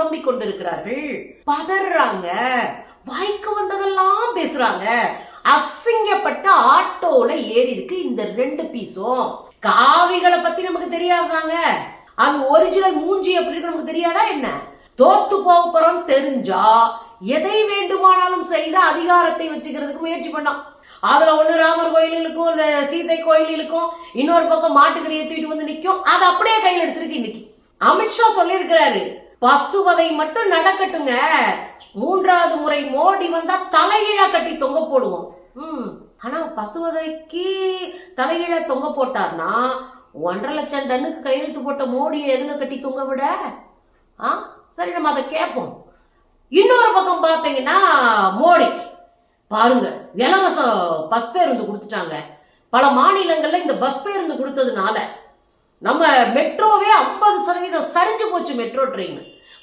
Corona புலம்பிக் கொண்டிருக்கிறார்கள். பதறாங்க. வாய்க்கு வந்ததெல்லாம் பேசுறாங்க. அசிங்கப்பட்ட ஆட்டோல ஏறி இருக்கு இந்த ரெண்டு பீஸும் காவிகளை பத்தி நமக்கு தெரியாதாங்க. அது ஒரிஜினல் மூஞ்சி எப்படி இருக்கு நமக்கு தெரியாதா என்ன? தோத்து போக போறோம் தெரிஞ்சா எதை வேண்டுமானாலும் செய்த அதிகாரத்தை வச்சுக்கிறதுக்கு முயற்சி பண்ணோம் அதுல ஒண்ணு ராமர் கோயிலுக்கும் இல்ல சீதை கோயிலுக்கும் இன்னொரு பக்கம் மாட்டுக்கறியை தூக்கிட்டு வந்து நிக்கும். அதை அப்படியே கையில் எடுத்திருக்கு இன்னைக்கு. அமித்ஷா சொல்லியிருக்கிறாரு பசுவதை மட்டும் நடக்கட்டுங்க. மூன்றாவது முறை மோடி வந்தா தலைகீழா கட்டி தொங்க போடுவோம். ம் ஆனா பசுவதைக்கு தலைகீழா தொங்க போட்டார்னா ஒன்றரை லட்சம் டன்னுக்கு கையெழுத்து போட்ட மோடியை எதுல கட்டி தொங்க விட? ஆ சரி நம்ம அதை கேட்போம். இன்னொரு பக்கம் பார்த்தீங்கன்னா மோடி. பாருங்க இலவச பஸ் பேருந்து கொடுத்துட்டாங்க. பல மாநிலங்கள்ல இந்த பஸ் பேருந்து கொடுத்ததுனால நம்ம மெட்ரோவே ஐம்பது சதவீதம் சரிஞ்சு போச்சு மெட்ரோ ட்ரெயின்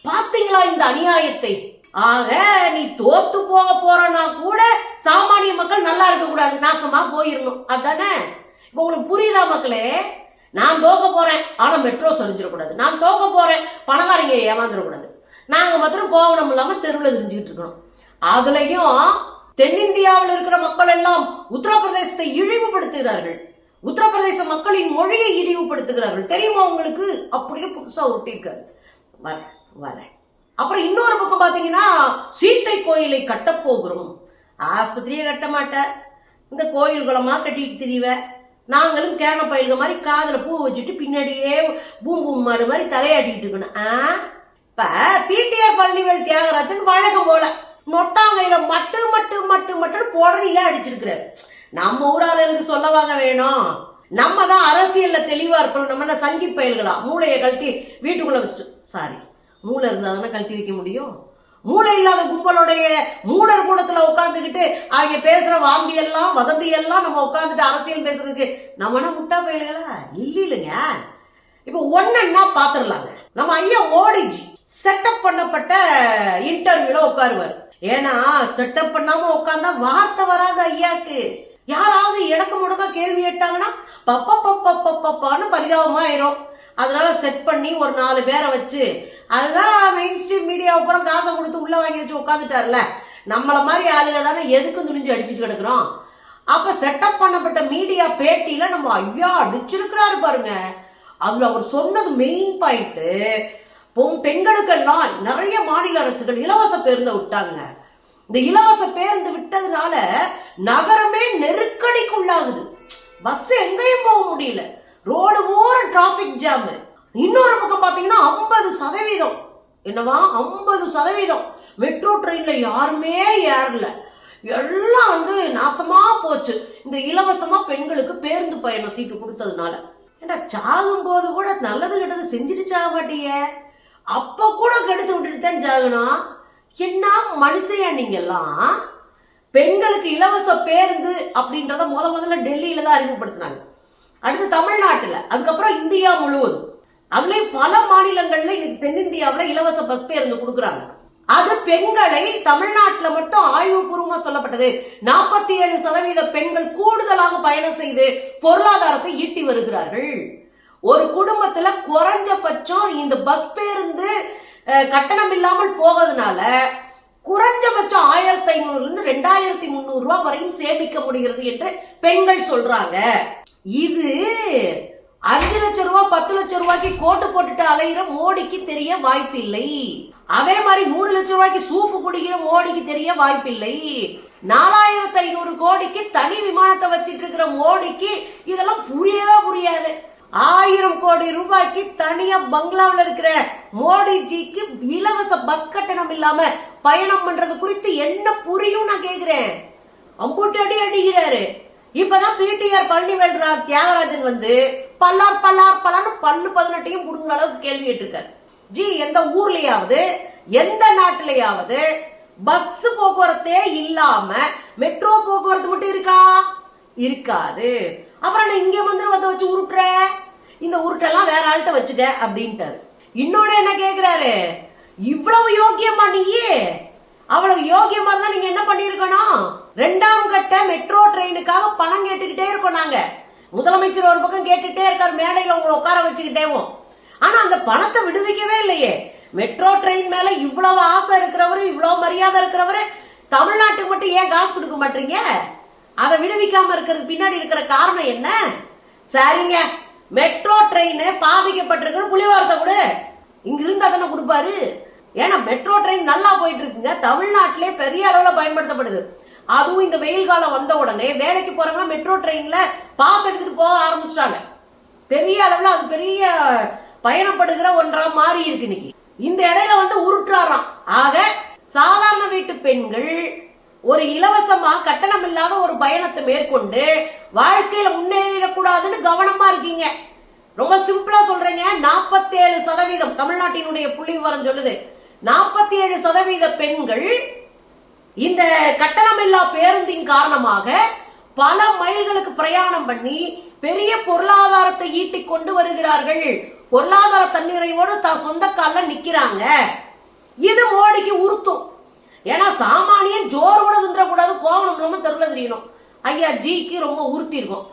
பார்த்தீங்களா இந்த அநியாயத்தை? ஆக நீ தோத்து போக போறனா கூட சாமானிய மக்கள் நல்லா இருக்க கூடாது நாசமா போயிடணும் அதானே? இப்போ உங்களுக்கு புரியுதா மக்களே? நான் தோக்க போறேன் ஆனா மெட்ரோ சரிஞ்சிடக்கூடாது. நான் தோக்க போறேன் பணக்காரங்க ஏமாந்துடக்கூடாது. நாங்க மாத்திரம் கோவணம் இல்லாம தெருவில் தெரிஞ்சுக்கிட்டு இருக்கணும் அதுலயும் தென்னிந்தியாவில் இருக்கிற மக்கள் எல்லாம் உத்தரப்பிரதேசத்தை இழிவுபடுத்துகிறார்கள். உத்தரப்பிரதேச மக்களின் மொழியை இழிவுபடுத்துகிறார்கள். தெரியுமா உங்களுக்கு? அப்படின்னு புதுசாக ஒட்டியிருக்காரு. வர வரேன் அப்புறம் இன்னொரு பக்கம் பார்த்தீங்கன்னா சீத்தை கோயிலை கட்டப் போகிறோம். ஆஸ்பத்திரியே கட்ட மாட்டேன் இந்த கோயில் குளமாக கட்டிட்டு திரிவ நாங்களும் கேன பயில்க மாதிரி காதில் பூ வச்சுட்டு பின்னாடியே பூம் பூம் மாடு மாதிரி தலையாட்டிட்டு இருக்கணும். ஆ? இப்ப பிடிஆர் பழனிவேல் தியாகராஜன் வழக்கம் போல நொட்டாங்கையில் மட்டு மட்டு மட்டு மட்டும் போடணில அடிச்சிருக்கிறாரு. நம்ம ஊராளுக்கு சொல்லவாங்க வேணும்? நம்ம தான் அரசியல்ல தெளிவா இருக்கணும். நம்ம என்ன சங்கி பயல்களா? மூளையை கழட்டி வீட்டுக்குள்ள வச்சுட்டு சாரி மூளை இருந்தால் தானே கழட்டி வைக்க முடியும்? மூளை இல்லாத கும்பலுடைய மூடர் கூடத்துல உட்காந்துக்கிட்டு அவங்க பேசுற வாந்தி எல்லாம் வதந்தி எல்லாம் நம்ம உட்காந்துட்டு அரசியல் பேசுறதுக்கு நம்ம என்ன முட்டா பயல்களா? இல்ல இல்லைங்க. இப்போ ஒன்னா பாத்துடலாங்க நம்ம ஐயா மோடிஜி செட்டப் பண்ணப்பட்ட இன்டர்வியூல உட்காருவார். ஏன்னா செட்டப் பண்ணாம உட்காந்தா வார்த்தை வராது ஐயாக்கு. யாராவது எனக்கு முடக்க கேள்வி கேட்டாங்கன்னா பப்ப பப்ப பப்பான்னு பரிதாபமாயிரும். அதனால செட் பண்ணி ஒரு நாலு பேரை வச்சு அதுதான் மெயின் ஸ்ட்ரீம் மீடியா அப்புறம் காசை கொடுத்து உள்ள வாங்கி வச்சு உட்காந்துட்டார்ல நம்மள மாதிரி ஆளுங்க தானே எதுக்கும் துணிஞ்சு அடிச்சுட்டு கிடக்குறோம். அப்ப செட்டப் பண்ணப்பட்ட மீடியா பேட்டியில நம்ம ஐயா அடிச்சிருக்கிறாரு பாருங்க. அதுல அவர் சொன்னது மெயின் பாயிண்ட் பெண்களுக்கெல்லாம் நிறைய மாநில அரசுகள் இலவச பேருந்தை விட்டாங்க. இந்த இலவச பேருந்து விட்டதுனால நகரமே நெருக்கடிக்கு உள்ளாகுது பஸ் எங்கேயும் போக முடியல. ரோடு ஓர டிராபிக் ஜாம் இன்னொரு பக்கம் பார்த்தீங்கன்னா ஐம்பது சதவீதம். என்னவா? ஐம்பது சதவீதம். மெட்ரோ ட்ரெயினில் யாருமே ஏறல. எல்லாம் வந்து நாசமா போச்சு. இந்த இலவசமா பெண்களுக்கு பேருந்து பயணம் சீட்டு கொடுத்ததுனால. ஏன்னா சாகும் போது கூட நல்லது கெட்டது செஞ்சுட்டு சாக மாட்டீங்க அப்போ கூட கெடுத்து விட்டுட்டு தான் சாகணும் என்ன மனுஷையா நீங்கெல்லாம்? பெண்களுக்கு இலவச பேருந்து அப்படின்றத முத முதல்ல டெல்லியில தான் அறிமுகப்படுத்தினாங்க. அடுத்து தமிழ்நாட்டில் அதுக்கப்புறம் இந்தியா முழுவதும். அதுலயும் பல மாநிலங்கள்ல இன்னைக்கு தென்னிந்தியாவில் இலவச பஸ் பேருந்து கொடுக்குறாங்க. அது பெண்களை தமிழ்நாட்டில் மட்டும் ஆய்வுபூர்வமாக சொல்லப்பட்டது. நாற்பத்தி ஏழு சதவீத பெண்கள் கூடுதலாக பயணம் செய்து பொருளாதாரத்தை ஈட்டி வருகிறார்கள். ஒரு குடும்பத்துல குறைஞ்சபட்சம் இந்த பஸ் பேருந்து கட்டணம் இல்லாமல் போவதனால குறைஞ்சபட்சம் ஆயிரத்தி ஐநூறுலேருந்து ரெண்டாயிரத்தி முந்நூறு ரூபாய் வரையும் சேமிக்க முடிகிறது என்று பெண்கள் சொல்றாங்க. இது அஞ்சு லட்சம் ரூபாய் பத்து லட்சம் ரூபாய்க்கு கோட்டு போட்டுட்டு அலையிற மோடிக்கு தெரிய வாய்ப்பில்லை. அதே மாதிரி மூணு லட்சம் ரூபாய்க்கு சூப்பு குடிக்கிற மோடிக்கு தெரிய வாய்ப்பில்லை. நாலாயிரத்தி ஐநூறு கோடிக்கு தனி விமானத்தை வச்சிட்டு இருக்கிற மோடிக்கு இதெல்லாம் புரியவே புரியாது. ஆயிரம் கோடி ரூபாய்க்கு தனியா பங்களாவில் இருக்கிற மோடிஜிக்கு இலவச பஸ் கட்டணம் இல்லாம பயணம் பண்றது குறித்து என்ன புரியும் நான் கேக்குறேன். அம்புட்டு அடி அடிக்கிறாரு. இப்பதான் பிடிஆர் பழனிவேல்ராஜ் தியாகராஜன் வந்து பல்லார் பல்லார் பல்லான்னு பல்லு பதினெட்டையும் புடுங்குற அளவுக்கு கேள்வி கேட்டிருக்காரு. ஜி எந்த ஊர்லயாவது எந்த நாட்டிலேயாவது பஸ் போக்குவரத்தே இல்லாம மெட்ரோ போக்குவரத்து மட்டும் இருக்கா? இருக்காது. அப்புறம் நான் இங்கே மந்திரவத்தை வச்சு உருட்டுற? இந்த உருட்டெல்லாம் வேற ஆள்கிட்ட வச்சுக்க அப்படின்ட்டாரு. இன்னொன்று என்ன கேக்குறாரு? இவ்வளவு யோக்கியமா நீயே? அவ்வளவு யோகியமா இருந்தா நீங்க என்ன பண்ணிருக்கணும் ரெண்டாம் கட்ட மெட்ரோ ட்ரெயினுக்காக பணம் கேட்டுக்கிட்டே இருக்கோம் நாங்க. முதலமைச்சர் ஒரு பக்கம் கேட்டுட்டே இருக்காரு மேடையில உங்களை உட்கார வச்சுக்கிட்டேவும். ஆனா அந்த பணத்தை விடுவிக்கவே இல்லையே. மெட்ரோ ட்ரெயின் மேல இவ்வளவு ஆசை இருக்கிறவரு இவ்வளவு மரியாதை இருக்கிறவரு தமிழ்நாட்டுக்கு மட்டும் ஏன் காசு கொடுக்க மாட்டீங்க? அதை விடுவிக்காம இருக்கிறதுக்கு பின்னாடி இருக்கிற காரணம் என்ன? சரிங்க. மெட்ரோ ட்ரெயின் பாதிக்கப்பட்டிருக்கிற புலிவாரத்தை கொடு. இங்க இருந்து அதனை கொடுப்பாரு. ஏன்னா மெட்ரோ ட்ரெயின் நல்லா போயிட்டு இருக்குங்க தமிழ்நாட்டிலே பெரிய அளவுல பயன்படுத்தப்படுது. அதுவும் இந்த வெயில் காலம் வந்த உடனே வேலைக்கு போறவங்க மெட்ரோ ட்ரெயின்ல பாஸ் எடுத்துட்டு போக ஆரம்பிச்சிட்டாங்க. பெரிய அளவுல அது பெரிய பயணப்படுகிற ஒன்றா மாறி இருக்கு இன்னைக்கு. இந்த இடையில வந்து உருட்டுறாராம். ஆக சாதாரண வீட்டு பெண்கள் ஒரு இலவசமா கட்டணம் இல்லாத ஒரு பயணத்தை மேற்கொண்டு வாழ்க்கையில முன்னேறிடக்கூடாதுன்னு கவனமா இருக்கீங்க. ரொம்ப சிம்பிளா சொல்றீங்க. நாற்பத்தி ஏழு சதவீதம் தமிழ்நாட்டினுடைய புள்ளி விவரம் சொல்லுது. நாற்பத்தி ஏழு சதவீத பெண்கள் இந்த கட்டணமில்லா பேருந்தின் காரணமாக பல மைல்களுக்கு பிரயாணம் பண்ணி பெரிய பொருளாதாரத்தை ஈட்டி கொண்டு வருகிறார்கள். பொருளாதார தன்னிறைவோடு தான் சொந்த காலில் நிற்கிறாங்க இது மோடிக்கு உறுத்தும். ஏன்னா சாமானியன் ஜோறு கூட தின்றக்கூடாது கோவம் நம்ம தெருவில் தெரியணும். ஐயா ஜிக்கு ரொம்ப உறுத்தி இருக்கும்.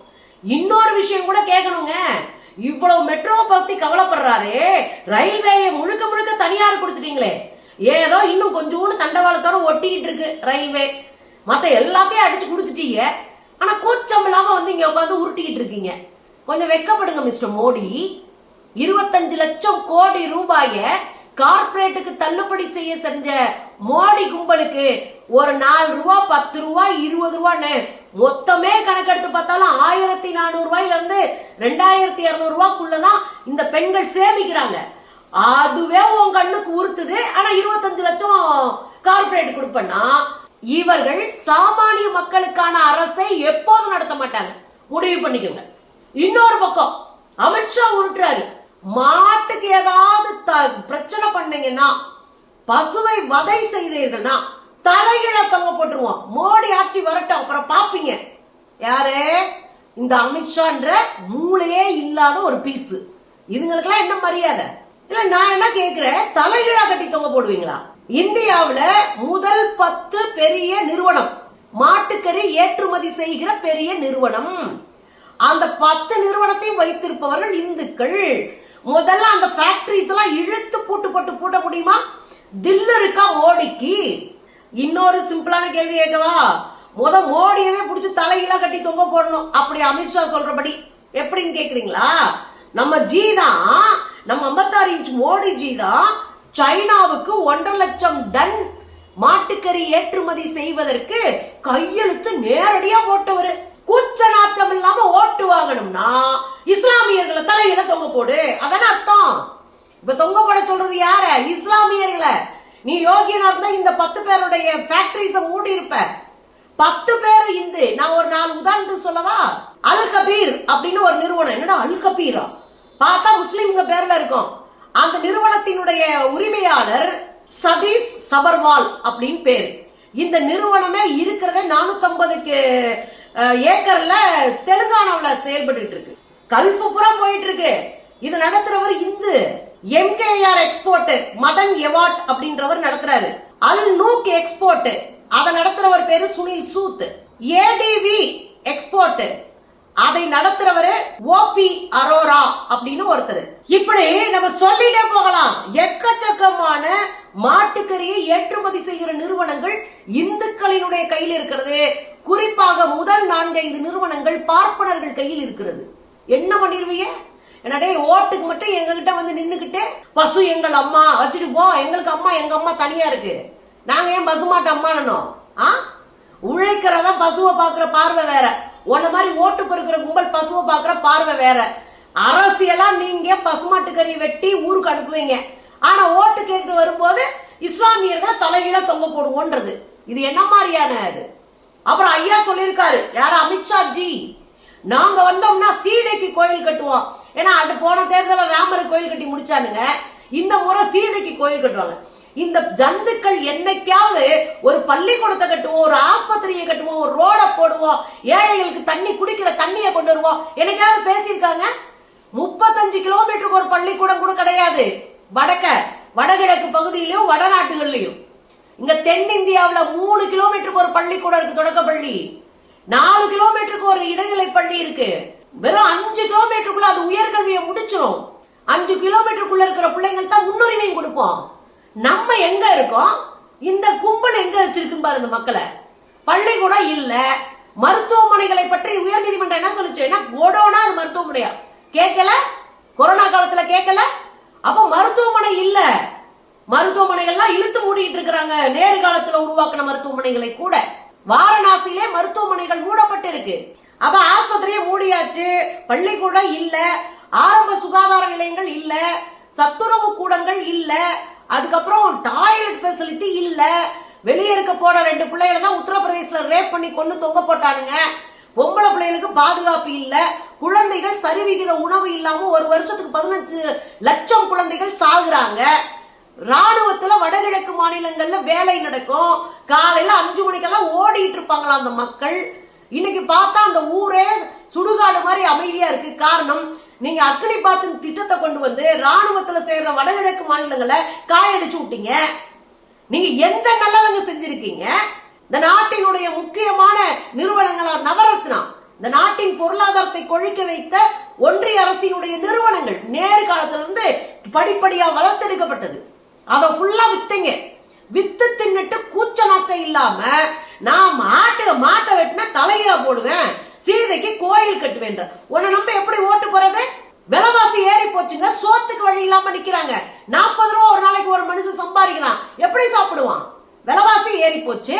இன்னொரு விஷயம் கூட கேட்கணுங்க. இவ்வளவு மெட்ரோ பத்தி கவலைப்படுறாரு. ரயில்வேயை முழுக்க முழுக்க தனியார் கொடுத்துட்டீங்களே. ஏதோ இன்னும் கொஞ்சோண்டு தண்டவாளத்தோட ஒட்டிக்கிட்டு இருக்கு ரயில்வே. மற்ற எல்லாத்தையும் அடிச்சு கொடுத்துட்டீங்க. ஆனால் கூச்சம் இல்லாமல் வந்து இங்கே உட்காந்து உருட்டிக்கிட்டு இருக்கீங்க. கொஞ்சம் வெக்கப்படுங்க மிஸ்டர் மோடி. இருபத்தஞ்சு லட்சம் கோடி ரூபாயை கார்ப்பரேட்டுக்கு தள்ளுபடி செய்ய செஞ்ச மோடி கும்பலுக்கு ஒரு நாலு ரூபா பத்து ரூபா இருபது ரூபான்னு மொத்தமே கணக்கெடுத்து பார்த்தாலும் ஆயிரத்தி நானூறு ரூபாயில இருந்து ரெண்டாயிரத்தி இருநூறு ரூபாய்க்குள்ளதான் இந்த பெண்கள் சேமிக்கிறாங்க. அதுவே உன் கண்ணுக்கு உறுத்துது. ஆனா இருபத்தஞ்சு லட்சம் கார்ப்பரேட் கொடுப்பேன்னா இவர்கள் சாமானிய மக்களுக்கான அரசை எப்போதும் நடத்த மாட்டாங்க. முடிவு பண்ணிக்கோங்க. இன்னொரு பக்கம் அமித்ஷா உருட்டுறாரு. மாட்டுக்கு ஏதாவது த- பிரச்சனை பண்ணீங்கன்னா பசுவை வதை செய்தீர்கள்னா தலையில தொங்க போட்டுருவோம். மோடி ஆட்சி வரட்டும் அப்புறம் பாப்பீங்க. யாரு? இந்த அமித்ஷான்ற மூளையே இல்லாத ஒரு பீஸ் இதுங்களுக்கெல்லாம் என்ன மரியாதை? இல்ல நான் என்ன கேட்கிறேன் தலைகீழா கட்டி தொங்க போடுவீங்களா? இந்தியாவில் முதல் பத்து பெரிய நிறுவனம். மாட்டுக்கறி ஏற்றுமதி செய்கிற பெரிய நிறுவனம். அந்த பத்து நிறுவனத்தையும் வைத்திருப்பவர்கள் இந்துக்கள். முதல்ல அந்த ஃபேக்டரிஸ் எல்லாம் இழுத்து பூட்டு போட்டு பூட்ட முடியுமா? தில்லு இருக்கா மோடிக்கு இன்னொரு சிம்பிளான கேள்வி கேட்கவா? முத மோடியவே பிடிச்சி தலையெல்லாம் கட்டி தொங்க போடணும். அப்படி அமித்ஷா சொல்றபடி. எப்படின்னு கேக்குறீங்களா? நம்ம ஜி தான் நம்ம 56 இன்ச் மோடி ஜி தான் சைனாவுக்கு ஒன்றரை லட்சம் டன் மாட்டுக்கறி ஏற்றுமதி செய்வதற்கு கையெழுத்து நேரடியா போட்டவரு. கூச்ச நாச்சம் இல்லாம ஓட்டு வாங்கணும்னா இஸ்லாமியர்களை தலையில தொங்க போடு. அதான அர்த்தம்? இப்ப தொங்க போட சொல்றது யார? இஸ்லாமியர்களை. நீ யோகியனா இருந்தா இந்த பத்து பேருடைய ஃபேக்டரிஸ மூடி இருப்ப. பத்து பேர் இந்து. நான் ஒரு நாலு உதாரணத்துக்கு சொல்லவா? அல் கபீர் அப்படின்னு ஒரு நிறுவனம். என்னடா அல் கபீரா? பார்த்தா முஸ்லிம்ங்க பேர்ல இருக்கும். அந்த நிறுவனத்தினுடைய உரிமையாளர் சதீஷ் சபர்வால் அப்படின்னு பேர். இந்த நிறுவனமே இருக்கிறத நானூத்தம்பதுக்கு ஏக்கர்ல தெலுங்கானாவில் செயல்பட்டு இருக்கு. கல்ஃபு புறம் போயிட்டு இருக்கு இது நடத்துறவர் இந்து. எம்கேஆர் எக்ஸ்போர்ட் மதன் எவாட் அப்படின்றவர் நடத்துறாரு. அல் நூக் எக்ஸ்போர்ட் அதை நடத்துறவர் பேரு சுனில் சூத். ஏடிவி எக்ஸ்போர்ட் அதை நடத்துறவரு ஓபி அரோரா அப்படின்னு ஒருத்தர். இப்படி நம்ம சொல்லிட்டே போகலாம். எக்கச்சக்கமான மாட்டுக்கறியை ஏற்றுமதி செய்கிற நிறுவனங்கள் இந்துக்களினுடைய கையில் இருக்கிறது. குறிப்பாக முதல் நான்கைந்து நிறுவனங்கள் பார்ப்பனர்கள் கையில் இருக்கிறது. என்ன பண்ணிருவீங்க? என்னடே ஓட்டுக்கு மட்டும் எங்ககிட்ட வந்து நின்றுக்கிட்டு பசு எங்கள் அம்மா வச்சுட்டு போ எங்களுக்கு அம்மா எங்க அம்மா தனியா இருக்கு. நாங்க ஏன் பசுமாட்டு அம்மானோம் ஆ? உழைக்கிறவன் பசுவை பார்க்குற பார்வை வேற. உன்ன மாதிரி ஓட்டு பெருக்கிற கும்பல் பசுவை பார்க்குற பார்வை வேற. அரசியலா நீங்க பசுமாட்டுக்கறி வெட்டி ஊருக்கு அனுப்புவீங்க. ஆனா ஓட்டு கேட்டு வரும்போது இஸ்லாமியர்களை தலைகீழ தொங்க போடுவோன்றது. இது என்ன மாதிரியான இது? அப்புறம் ஐயா சொல்லியிருக்காரு யார்? அமித்ஷா ஜி நாங்க வந்தோம்னா சீதைக்கு கோயில் கட்டுவோம். ஏன்னா அது போன தேர்தலில் ராமர் கோயில் கட்டி முடிச்சானுங்க. இந்த முறை சீதைக்கு கோயில் கட்டுவாங்க. இந்த ஜந்துக்கள் என்னைக்காவது ஒரு பள்ளிக்கூடத்தை கட்டுவோம் ஒரு ஆஸ்பத்திரியை கட்டுவோம் ஒரு ரோடை போடுவோம் ஏழைகளுக்கு தண்ணி குடிக்கிற தண்ணியை கொண்டு வருவோம். என்னைக்காவது பேசியிருக்காங்க? முப்பத்தஞ்சு கிலோமீட்டருக்கு ஒரு பள்ளிக்கூடம் கூட கிடையாது. வடக்க வடகிழக்கு பகுதியிலும் வடநாட்டுகள்லையும். இங்க தென்னிந்தியாவில் மூணு கிலோமீட்டருக்கு ஒரு பள்ளிக்கூடம் இருக்கு தொடக்க பள்ளி நாலு கிலோமீட்டருக்கு ஒரு இடைநிலை பள்ளி இருக்கு. வெறும் அஞ்சு கிலோமீட்டருக்குள்ள அது உயர்கல்வியை முடிச்சிடும் அஞ்சு கிலோமீட்டருக்குள்ள இருக்கிற பிள்ளைங்களுக்கு தான் முன்னுரிமையும் கொடுப்போம். நம்ம எங்க இருக்கோம்? இந்த கும்பல் எங்க வச்சிருக்கு பாரு இந்த மக்களை. பள்ளிக்கூடம் இல்ல. மருத்துவமனைகளை பற்றி உயர்நீதிமன்றம் என்ன சொல்லிச்சு? என்ன? கோடோனா அது மருத்துவமனையா? கேட்கல? கொரோனா காலத்துல கேட்கல? அப்ப மருத்துவமனை இல்ல. மருத்துவமனைகள்லாம் இழுத்து மூடிட்டு இருக்கிறாங்க. நேரு காலத்துல உருவாக்கின மருத்துவமனைகளை கூட. வாரணாசியிலே மருத்துவமனைகள் மூடப்பட்டு இருக்கு அப்ப ஆஸ்பத்திரியே மூடியாச்சு. பள்ளிக்கூடம் இல்ல. ஆரம்ப சுகாதார நிலையங்கள் இல்ல. சத்துணவு கூடங்கள் இல்லை. அதுக்கப்புறம் டாய்லெட் ஃபெசிலிட்டி இல்ல. வெளியே இருக்க போன ரெண்டு பிள்ளைகளை தான் உத்தரப்பிரதேசல ரேப் பண்ணி கொண்டு தொங்க போட்டானுங்க. பொம்பளை பிள்ளைகளுக்கு பாதுகாப்பு இல்ல. குழந்தைகள் சரிவிகித உணவு இல்லாம ஒரு வருஷத்துக்கு பதினஞ்சு லட்சம் குழந்தைகள் சாகுறாங்க. ராணுவத்துல வடகிழக்கு மாநிலங்கள்ல வேலை நடக்கும். காலையில அஞ்சு மணிக்கெல்லாம் ஓடிட்டு இருப்பாங்களா அந்த மக்கள்? இன்னைக்கு பார்த்தா அந்த ஊரே சுடுகாடு மாதிரி அமைதியா இருக்கு. காரணம் நீங்க அக்னி பாத்தின் திட்டத்தை கொண்டு வந்து ராணுவத்துல சேர்ற வடகிழக்கு மாநிலங்களை காயடிச்சு விட்டீங்க. நீங்க எந்த நல்லதங்க செஞ்சிருக்கீங்க? இந்த நாட்டினுடைய முக்கியமான நிறுவனங்களா நவரத்னா? இந்த நாட்டின் பொருளாதாரத்தை கொழிக்க வைத்த ஒன்றிய அரசினுடைய நிறுவனங்கள் நேரு காலத்துல படிப்படியா வளர்த்தெடுக்கப்பட்டது. அதை ஃபுல்லா வித்தீங்க. வித்து தின்னுட்டு கூச்ச நாச்சம் இல்லாம நான் மாட்டு மாட்டை வெட்டினா தலையில போடுவேன். சீதைக்கு கோயில் கட்டுவேன்ற உன்னை நம்ம எப்படி ஓட்டு போறது? விலைவாசி ஏறி போச்சுங்க சோத்துக்கு வழி இல்லாம நிக்கிறாங்க. நாற்பது ரூபா ஒரு நாளைக்கு ஒரு மனுஷன் சம்பாதிக்கிறான். எப்படி சாப்பிடுவான்? விலைவாசி ஏறி போச்சு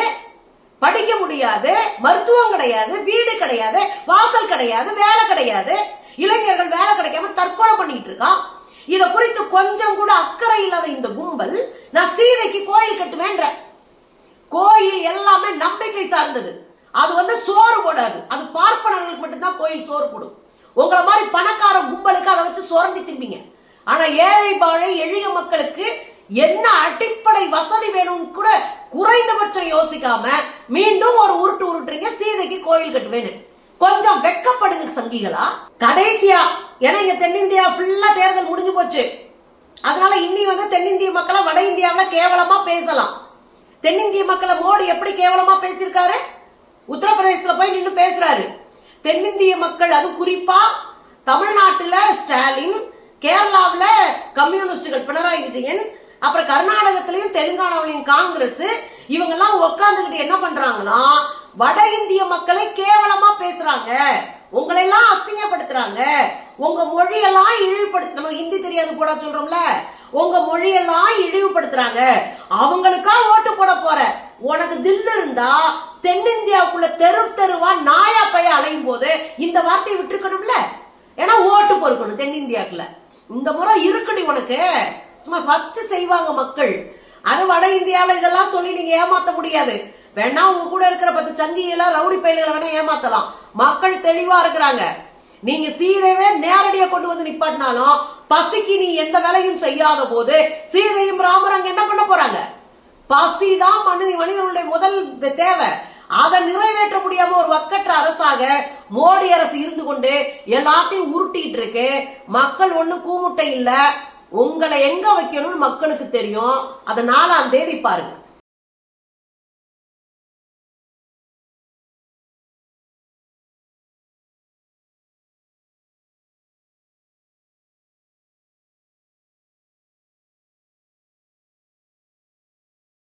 படிக்க முடியாது மருத்துவம் கிடையாது வீடு கிடையாது வாசல் கிடையாது வேலை கிடையாது. இளைஞர்கள் வேலை கிடைக்காம தற்கொலை பண்ணிட்டு இருக்கான். இதை குறித்து கொஞ்சம் கூட அக்கறை இல்லாத இந்த கும்பல் நான் சீதைக்கு கோயில் கட்டுவேன்ற கோயில் எல்லாமே நம்பிக்கை சார்ந்தது. அது வந்து சோறு போடாது. அது பார்ப்பனர்களுக்கு மட்டும்தான் கோயில் சோறு போடும். உங்களை மாதிரி பணக்கார கும்பலுக்கு அதை வச்சு சுரண்டி திம்பிங்க ஆனா ஏழை பாழை எளிய மக்களுக்கு என்ன அடிப்படை வசதி வேணும்னு கூட குறைந்தபட்சம் யோசிக்காம மீண்டும் ஒரு உருட்டு உருட்டுறீங்க சீதைக்கு கோயில் கட்டுவேன்னு. கொஞ்சம் வெக்கப்படுங்க சங்கிகளா. கடைசியா ஏன்னா இங்க தென்னிந்தியா ஃபுல்லா தேர்தல் முடிஞ்சு போச்சு. அதனால இன்னி வந்து தென்னிந்திய மக்களை வட இந்தியாவில் கேவலமா பேசலாம். தென்னிந்திய மக்களை மோடி எப்படி கேவலமா பேசியிருக்காரு? உத்தரப்பிரதேசத்துல போய் நின்று பேசுறாரு. தென்னிந்திய மக்கள் அது குறிப்பா தமிழ்நாட்டுல ஸ்டாலின் கேரளாவில் கம்யூனிஸ்டுகள் பினராயி விஜயன் அப்புறம் கர்நாடகத்திலையும் தெலுங்கானாவிலையும் காங்கிரஸ் இவங்கெல்லாம் உட்காந்துக்கிட்டு என்ன பண்றாங்கன்னா வட இந்திய மக்களை கேவலமா பேசுறாங்க. உங்களை எல்லாம் அசிங்கப்படுத்துறாங்க. உங்க மொழியெல்லாம் இழிவுபடுத்து நம்ம ஹிந்தி தெரியாது போட சொல்றோம்ல. உங்க மொழியெல்லாம் இழிவுபடுத்துறாங்க. அவங்களுக்கா ஓட்டு போட போற. உனக்கு தில்லு இருந்தா தென்னிந்தியாவுக்குள்ள தெரு தெருவா நாயா பைய அலையும் போது இந்த வார்த்தையை விட்டுருக்கணும்ல. ஏன்னா ஓட்டு பொறுக்கணும் தென்னிந்தியாக்குள்ள இந்த முறை இருக்குடி உனக்கு. சும்மா சச்சு செய்வாங்க மக்கள். அது வட இந்தியால இதெல்லாம் சொல்லி நீங்க ஏமாத்த முடியாது. வேணா உங்க கூட இருக்கிற பத்து சங்கிகளை ரவுடி பயில்களை வேணா ஏமாத்தலாம். மக்கள் தெளிவா இருக்கிறாங்க. நீங்க சீதையவே நேரடியா கொண்டு வந்து நிப்பாட்டினாலும் பசிக்கு நீ எந்த வேலையும் செய்யாத போது சீதையும் ராமர் அங்க என்ன பண்ண போறாங்க? பசிதான் மனித மனிதனுடைய முதல் தேவை. அதை நிறைவேற்ற முடியாம ஒரு வக்கற்ற அரசாக மோடி அரசு இருந்து கொண்டு எல்லாத்தையும் உருட்டிட்டு இருக்கு. மக்கள் ஒண்ணு கூமுட்டை இல்ல. உங்களை எங்க வைக்கணும்னு மக்களுக்கு தெரியும். அதை நாலாம் தேதி பாருங்க.